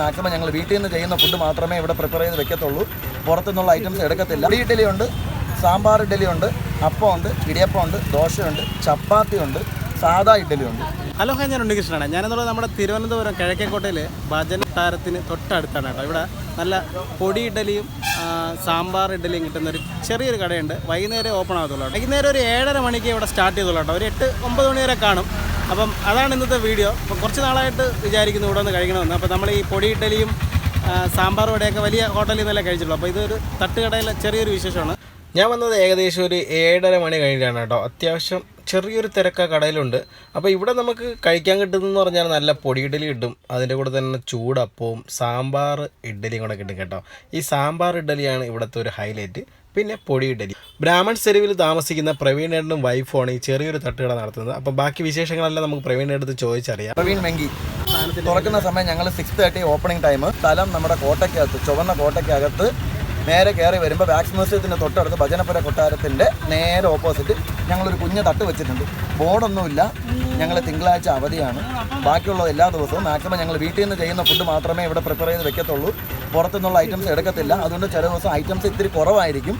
Maximum ഞങ്ങൾ വീട്ടിൽ നിന്ന് ചെയ്യുന്ന ഫുഡ് മാത്രമേ ഇവിടെ പ്രിപ്പയർ ചെയ്ത് വെക്കത്തുള്ളൂ. പുറത്തുനിന്നുള്ള ഐറ്റംസ് എടുക്കത്തില്ല. ഇടി ഇഡ്ഡലി ഉണ്ട് സാമ്പാർ ഇഡ്ഡലി ഉണ്ട് അപ്പം ഉണ്ട് ഇടിയപ്പം ഉണ്ട് ദോശയുണ്ട് ചപ്പാത്തി ഉണ്ട് സാധാ ഇഡ്ഡലി ഉണ്ട് ഹലോ ഹായ് ഞാൻ ഉണ്ണികൃഷ്ണനാണ്. ഞാനെന്നുള്ളത് നമ്മുടെ തിരുവനന്തപുരം കിഴക്കേക്കോട്ടയിൽ ഭജന താരത്തിന് തൊട്ടടുത്താണ് കേട്ടോ. ഇവിടെ നല്ല പൊടി ഇഡ്ഡലിയും സാമ്പാർ ഇഡ്ഡലിയും കിട്ടുന്ന ഒരു ചെറിയൊരു കടയുണ്ട്. വൈകുന്നേരം ഓപ്പൺ ആകത്തുള്ളൂ. വൈകുന്നേരം ഒരു ഏഴര മണിക്ക് ഇവിടെ സ്റ്റാർട്ട് ചെയ്തുള്ളൂ കേട്ടോ. ഒരു എട്ട് ഒമ്പത് മണി വരെ കാണും. അപ്പം അതാണ് ഇന്നത്തെ വീഡിയോ. അപ്പം കുറച്ച് നാളായിട്ട് വിചാരിക്കുന്നു ഇവിടെ ഒന്ന് കഴിക്കണമെന്ന്. അപ്പോൾ നമ്മൾ ഈ പൊടി ഇഡലിയും സാമ്പാർ വടയൊക്കെ വലിയ ഹോട്ടലിൽ നിന്നല്ലേ കഴിച്ചുള്ളൂ അപ്പോൾ ഇതൊരു തട്ടുകടയിലെ ചെറിയൊരു വിശേഷമാണ്. ഞാൻ വന്നത് ഏകദേശം ഒരു ഏഴര മണി കഴിഞ്ഞിട്ടാണ് കേട്ടോ. അത്യാവശ്യം ചെറിയൊരു തിരക്ക കടയിലുണ്ട്. അപ്പോൾ ഇവിടെ നമുക്ക് കഴിക്കാൻ കിട്ടുന്നതെന്ന് പറഞ്ഞാൽ നല്ല പൊടി ഇഡലി കിട്ടും. അതിന്റെ കൂടെ തന്നെ ചൂടപ്പവും സാമ്പാർ ഇഡ്ഡലിയും കൂടെ കിട്ടും കേട്ടോ. ഈ സാമ്പാർ ഇഡ്ഡലിയാണ് ഇവിടുത്തെ ഒരു ഹൈലൈറ്റ്. പിന്നെ പൊടി ഇഡലി ബ്രാഹ്മൺ തെരുവിൽ താമസിക്കുന്ന പ്രവീണേടനും വൈഫുമാണ് ഈ ചെറിയൊരു തട്ടുകട നടത്തുന്നത്. അപ്പം ബാക്കി വിശേഷങ്ങളെല്ലാം നമുക്ക് പ്രവീണേടത്ത് ചോദിച്ചറിയാം. പ്രവീൺ വെങ്കി തുറക്കുന്ന സമയം ഞങ്ങൾ സിക്സ് തേർട്ടി ഓപ്പണിംഗ് ടൈം സ്ഥലം നമ്മുടെ കോട്ടയ്ക്കകത്ത് ചുവന്ന കോട്ടയ്ക്കകത്ത് നേരെ കയറി വരുമ്പോൾ വാക്സ് മ്യൂസിയത്തിന്റെ തൊട്ടടുത്ത് ഭജനപുര കൊട്ടാരത്തിന്റെ നേരെ ഓപ്പോസിറ്റ് ഞങ്ങളൊരു കുഞ്ഞ് തട്ട് വെച്ചിട്ടുണ്ട്. ബോർഡൊന്നുമില്ല. ഞങ്ങൾ തിങ്കളാഴ്ച അവധിയാണ്. ബാക്കിയുള്ള എല്ലാ ദിവസവും മാക്സിമം ഞങ്ങൾ വീട്ടിൽ നിന്ന് ചെയ്യുന്ന ഫുഡ് മാത്രമേ ഇവിടെ പ്രിപ്പയർ ചെയ്ത് വെക്കത്തുള്ളൂ. പുറത്തുനിന്നുള്ള ഐറ്റംസ് എടുക്കത്തില്ല. അതുകൊണ്ട് ചില ദിവസം ഐറ്റംസ് ഇത്തിരി കുറവായിരിക്കും.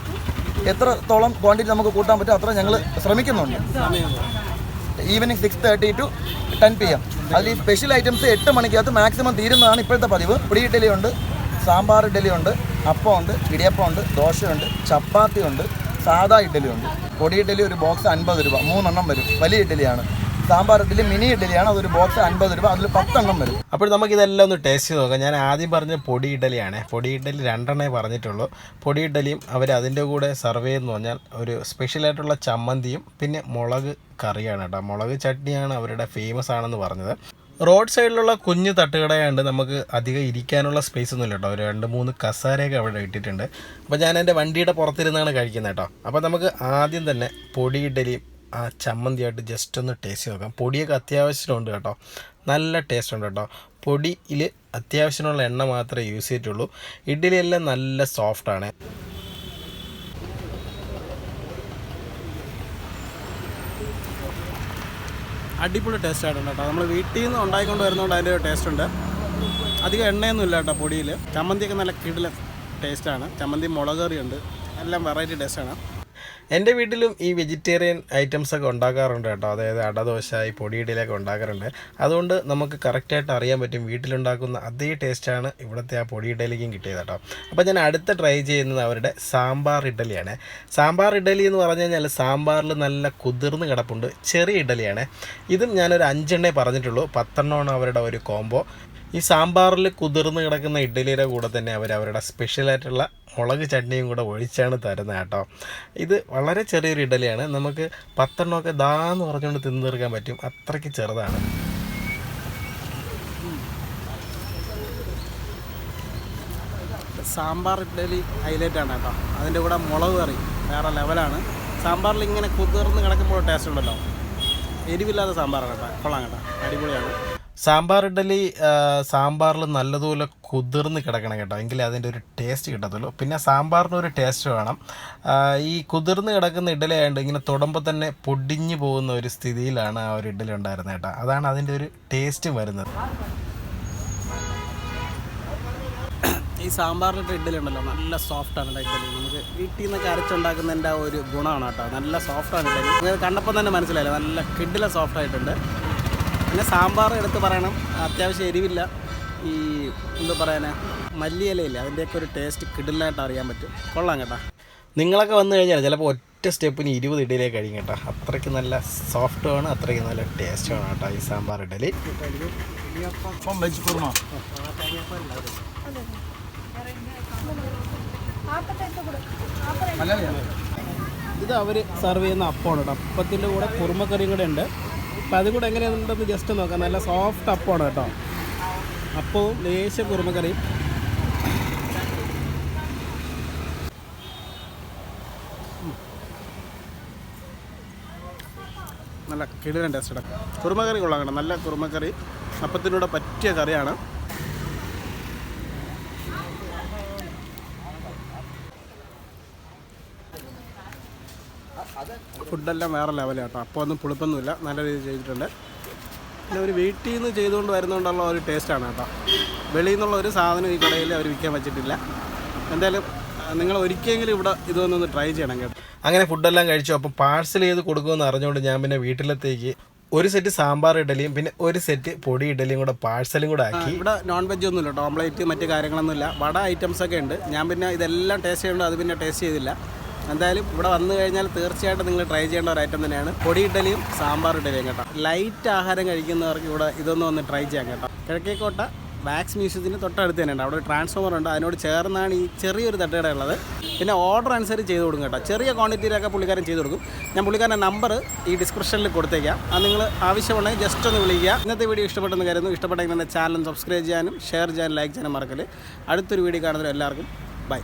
എത്രത്തോളം ക്വാണ്ടിറ്റി നമുക്ക് കൂട്ടാൻ പറ്റും അത്ര ഞങ്ങൾ ശ്രമിക്കുന്നുണ്ട്. Evening six thirty to ten P M അതിൽ സ്പെഷ്യൽ ഐറ്റംസ് എട്ട് മണിക്കകത്ത് മാക്സിമം തീരുന്നതാണ് ഇപ്പോഴത്തെ പതിവ്. പൊടി ഇഡലി ഉണ്ട് സാമ്പാർ ഇഡലി ഉണ്ട് അപ്പം ഇടിയപ്പമുണ്ട് ദോശയുണ്ട് ചപ്പാത്തി ഉണ്ട് സാധാ ഇഡ്ഡലി ഉണ്ട് പൊടി ഇഡ്ഡലി ഒരു ബോക്സ് അൻപത് രൂപ മൂന്നെണ്ണം വരും. വലിയ ഇഡ്ഡലിയാണ്. സാമ്പാർ ഇഡ്ഡലി മിനി ഇഡ്ഡലിയാണ് അതൊരു ബോക്സ് അൻപത് രൂപ അതിൽ പത്തെണ്ണം വരും. അപ്പോൾ നമുക്ക് ഇതെല്ലാം ഒന്ന് ടേസ്റ്റ് ചെയ്ത് നോക്കാം. ഞാൻ ആദ്യം പറഞ്ഞ പൊടി ഇഡ്ഡലിയാണ്. പൊടി ഇഡ്ഡലി രണ്ടെണ്ണേ പറഞ്ഞിട്ടുള്ളൂ. പൊടി ഇഡ്ഡലിയും അവർ അതിന്റെ കൂടെ സർവ് ചെയ്യുന്നു പറഞ്ഞാൽ ഒരു സ്പെഷ്യലായിട്ടുള്ള ചമ്മന്തിയും പിന്നെ മുളക് കറിയാണ് കേട്ടോ. മുളക് ചട്നിയാണ് അവരുടെ ഫേമസ് ആണെന്ന് പറഞ്ഞത്. റോഡ് സൈഡിലുള്ള കുഞ്ഞു തട്ടുകടയാണ്ട് നമുക്ക് അധികം ഇരിക്കാനുള്ള സ്പേസ് ഒന്നുമില്ല കേട്ടോ ഒരു രണ്ട് മൂന്ന് കസാരയൊക്കെ അവിടെ ഇട്ടിട്ടുണ്ട്. അപ്പോൾ ഞാൻ എന്റെ വണ്ടിയുടെ പുറത്തിരുന്നാണ് കഴിക്കുന്നത് കേട്ടോ. അപ്പോൾ നമുക്ക് ആദ്യം തന്നെ പൊടി ഇഡലിയും ആ ചമ്മന്തിയായിട്ട് ജസ്റ്റ് ഒന്ന് ടേസ്റ്റ് നോക്കാം. പൊടിയൊക്കെ അത്യാവശ്യമുണ്ട് കേട്ടോ. നല്ല ടേസ്റ്റ് ഉണ്ട് കേട്ടോ. പൊടിയിൽ അത്യാവശ്യമുള്ള എണ്ണ മാത്രമേ യൂസ് ചെയ്തിട്ടുള്ളൂ. ഇഡ്ഡലിയെല്ലാം നല്ല സോഫ്റ്റാണ് അടിപൊളി ടേസ്റ്റ് ആയിട്ടുണ്ട് കേട്ടോ. നമ്മൾ വീട്ടിൽ നിന്ന് ഉണ്ടാക്കിക്കൊണ്ട് വരുന്നതുകൊണ്ട് അതിന്റെ ഒരു ടേസ്റ്റ് ഉണ്ട്. അധികം എണ്ണയൊന്നും ഇല്ല കേട്ടോ പൊടിയിൽ ചമ്മന്തിയൊക്കെ നല്ല കിടില ടേസ്റ്റാണ് ചമ്മന്തി മുളക് കറിയുണ്ട്. എല്ലാം വെറൈറ്റി ടേസ്റ്റാണ് എന്റെ വീട്ടിലും ഈ വെജിറ്റേറിയൻ ഐറ്റംസ് ഒക്കെ ഉണ്ടാക്കാറുണ്ട് കേട്ടോ. അതായത് അടദോശ ഈ പൊടിയിടയിലൊക്കെ ഉണ്ടാക്കാറുണ്ട്. അതുകൊണ്ട് നമുക്ക് കറക്റ്റായിട്ട് അറിയാൻ പറ്റും വീട്ടിലുണ്ടാക്കുന്ന അതേ ടേസ്റ്റാണ് ഇവിടുത്തെ ആ പൊടിയിടയിലേക്കും കിട്ടിയത് കേട്ടോ. അപ്പോൾ ഞാൻ അടുത്ത ട്രൈ ചെയ്യുന്നത് അവരുടെ സാമ്പാർ ഇഡലിയാണ് സാമ്പാർ ഇഡലി എന്ന് പറഞ്ഞു കഴിഞ്ഞാൽ സാമ്പാറിൽ നല്ല കുതിർന്ന് കിടപ്പുണ്ട് ചെറിയ ഇഡലിയാണ് ഇതും ഞാനൊരു അഞ്ചെണ്ണേ പറഞ്ഞിട്ടുള്ളൂ. പത്തെണ്ണമാണ് അവരുടെ ഒരു കോംബോ ഈ സാമ്പാറിൽ കുതിർന്ന് കിടക്കുന്ന ഇഡ്ഡലിയുടെ കൂടെ തന്നെ അവർ അവരുടെ സ്പെഷ്യലായിട്ടുള്ള മുളക് ചട്നിയും കൂടെ ഒഴിച്ചാണ് തരുന്നത് കേട്ടോ. ഇത് വളരെ ചെറിയൊരു ഇഡലിയാണ് നമുക്ക് പത്തെണ്ണമൊക്കെ ദാന്ന് പറഞ്ഞുകൊണ്ട് തിന്നു തീർക്കാൻ പറ്റും. അത്രയ്ക്ക് ചെറുതാണ്. സാമ്പാർ ഇഡ്ഡലി ഹൈലൈറ്റ് ആണ് കേട്ടോ. അതിന്റെ കൂടെ മുളക് കറി വേറെ ലെവലാണ് സാമ്പാറിൽ ഇങ്ങനെ കുതിർന്ന് കിടക്കുമ്പോൾ ടേസ്റ്റ് ഉണ്ടല്ലോ. എരിവില്ലാത്ത സാമ്പാറാണ് കേട്ടോ. കൊള്ളാം കേട്ടോ. അടിപൊളിയാണ്. സാമ്പാർ ഇഡലി സാമ്പാറിൽ നല്ലതുപോലെ കുതിർന്ന് കിടക്കണം കേട്ടോ. എങ്കിലേ അതിന്റെ ഒരു ടേസ്റ്റ് കിട്ടത്തുള്ളൂ. പിന്നെ സാമ്പാറിന് ഒരു ടേസ്റ്റ് വേണം. ഈ കുതിർന്ന് കിടക്കുന്ന ഇഡലി ആയതുകൊണ്ട് ഇങ്ങനെ തൊടുമ്പോൾ തന്നെ പൊടിഞ്ഞു പോകുന്ന ഒരു സ്ഥിതിയിലാണ് ആ ഒരു ഇഡലി ഉണ്ടായിരുന്നത് കേട്ടോ. അതാണ് അതിന്റെ ഒരു ടേസ്റ്റ് വരുന്നത്. ഈ സാമ്പാറിലിട്ട് ഇഡ്ഡലി ഉണ്ടല്ലോ നല്ല സോഫ്റ്റാണ് ഇഡ്ഡലി. നമുക്ക് വീട്ടിൽ നിന്നൊക്കെ അരച്ചുണ്ടാക്കുന്നതിന്റെ ആ ഒരു ഗുണമാണ് കേട്ടോ. നല്ല സോഫ്റ്റാണ് നിങ്ങൾക്ക് കണ്ടപ്പോൾ തന്നെ മനസ്സിലായില്ല? നല്ല കിഡിലെ സോഫ്റ്റ് ആയിട്ടുണ്ട്. പിന്നെ സാമ്പാർ എടുത്ത് പറയണം. അത്യാവശ്യം എരിവില്ല. ഈ എന്താ പറയാനാ മല്ലിയിലയില്ല അതിന്റെയൊക്കെ ഒരു ടേസ്റ്റ് കിടിലായിട്ട് അറിയാൻ പറ്റും. കൊള്ളാം കേട്ടോ. നിങ്ങളൊക്കെ വന്നു കഴിഞ്ഞാൽ ചിലപ്പോൾ ഒറ്റ സ്റ്റെപ്പിന് ഇരുപത് ഇഡലിയൊക്കെ കഴിയും കേട്ടോ. അത്രയ്ക്ക് നല്ല സോഫ്റ്റുമാണ് അത്രയ്ക്ക് നല്ല ടേസ്റ്റുമാണ് കേട്ടോ ഈ സാമ്പാർ ഇഡലി. വെജ് ഇത് അവർ സെർവ് ചെയ്യുന്ന അപ്പമാണ് കേട്ടോ. അപ്പത്തിന്റെ കൂടെ കുറുമക്കറിയും കൂടെ ഉണ്ട്. അപ്പം അതും കൂടെ എങ്ങനെയുണ്ടെന്ന് ജസ്റ്റ് നോക്കാം. നല്ല സോഫ്റ്റ് അപ്പമാണ് കേട്ടോ. അപ്പവും ലേശ കുറുമക്കറിയും. നല്ല കിടിലൻ ടേസ്റ്റ് കുറുമക്കറി കൊള്ളാം കേട്ടോ. നല്ല കുറുമക്കറി. അപ്പത്തിനൂടെ പറ്റിയ കറിയാണ്. ഫുഡെല്ലാം വേറെ ലെവലാണ് കേട്ടോ അപ്പോൾ ഒന്നും പുളിപ്പൊന്നുമില്ല. നല്ല രീതിയിൽ ചെയ്തിട്ടുണ്ട്. പിന്നെ ഒരു വീട്ടിൽ നിന്ന് ചെയ്തുകൊണ്ട് വരുന്നതുകൊണ്ടുള്ള ഒരു ടേസ്റ്റാണ് കേട്ടോ. വെളിയിൽ നിന്നുള്ള ഒരു സാധനം ഈ കടയിൽ അവർ വിൽക്കാൻ വെച്ചിട്ടില്ല. എന്തായാലും നിങ്ങൾ ഒരിക്കലെങ്കിലും ഇവിടെ ഇതൊന്നൊന്ന് ട്രൈ ചെയ്യണം കേട്ടോ. അങ്ങനെ ഫുഡെല്ലാം കഴിച്ചു. അപ്പോൾ പാഴ്സൽ ചെയ്ത് കൊടുക്കുമെന്ന് അറിഞ്ഞുകൊണ്ട് ഞാൻ പിന്നെ വീട്ടിലത്തേക്ക് ഒരു സെറ്റ് സാമ്പാർ ഇഡലിയും പിന്നെ ഒരു സെറ്റ് പൊടി ഇഡലിയും കൂടെ പാഴ്സലും കൂടെ ആക്കി. ഇവിടെ നോൺ വെജ് ഒന്നും ഇല്ല കേട്ടോ. ഓംലേറ്റ് മറ്റു കാര്യങ്ങളൊന്നുമില്ല. വട ഐറ്റംസ് ഒക്കെ ഉണ്ട്. ഞാൻ പിന്നെ ഇതെല്ലാം ടേസ്റ്റ് ചെയ്യുന്നുണ്ട്. അത് പിന്നെ ടേസ്റ്റ് ചെയ്തില്ല. എന്തായാലും ഇവിടെ വന്നു കഴിഞ്ഞാൽ തീർച്ചയായിട്ടും നിങ്ങൾ ട്രൈ ചെയ്യേണ്ട ഒരു ഐറ്റം തന്നെയാണ്. പൊടി ഇഡലിയും സാമ്പാർ ഇഡലിയും കേട്ടോ. ലൈറ്റ് ആഹാരം കഴിക്കുന്നവർക്ക് ഇവിടെ ഇതൊന്നും ഒന്ന് ട്രൈ ചെയ്യാം കേട്ടോ. കിഴക്കേക്കോട്ട വാക്സ് മ്യൂസിയത്തിന് തൊട്ടടുത്ത് തന്നെയുണ്ട്. അവിടെ ട്രാൻസ്ഫോമർ ഉണ്ട്. അതിനോട് ചേർന്നാണ് ഈ ചെറിയൊരു തട്ടുകട ഉള്ളത്. പിന്നെ ഓർഡർ അനുസരിച്ച് ചെയ്ത് കൊടുക്കും കേട്ടോ. ചെറിയ ക്വാണ്ടിറ്റിയിലൊക്കെ പുള്ളിക്കാരൻ ചെയ്ത് കൊടുക്കും. ഞാൻ പുള്ളിക്കാരന്റെ നമ്പർ ഈ ഡിസ്ക്രിപ്ഷനിൽ കൊടുത്തേക്കാം. അത് നിങ്ങൾ ആവശ്യമുണ്ടെങ്കിൽ ജസ്റ്റ് ഒന്ന് വിളിക്കുക. ഇന്നത്തെ വീഡിയോ ഇഷ്ടപ്പെട്ടെന്ന് കരുതുന്നു. ഇഷ്ടപ്പെട്ടെങ്കിൽ എന്റെ ചാനൽ സബ്സ്ക്രൈബ് ചെയ്യാനും ഷെയർ ചെയ്യാനും ലൈക്ക് ചെയ്യാനും മറക്കൽ അടുത്തൊരു വീഡിയോ കാണുന്നവരും എല്ലാവർക്കും ബൈ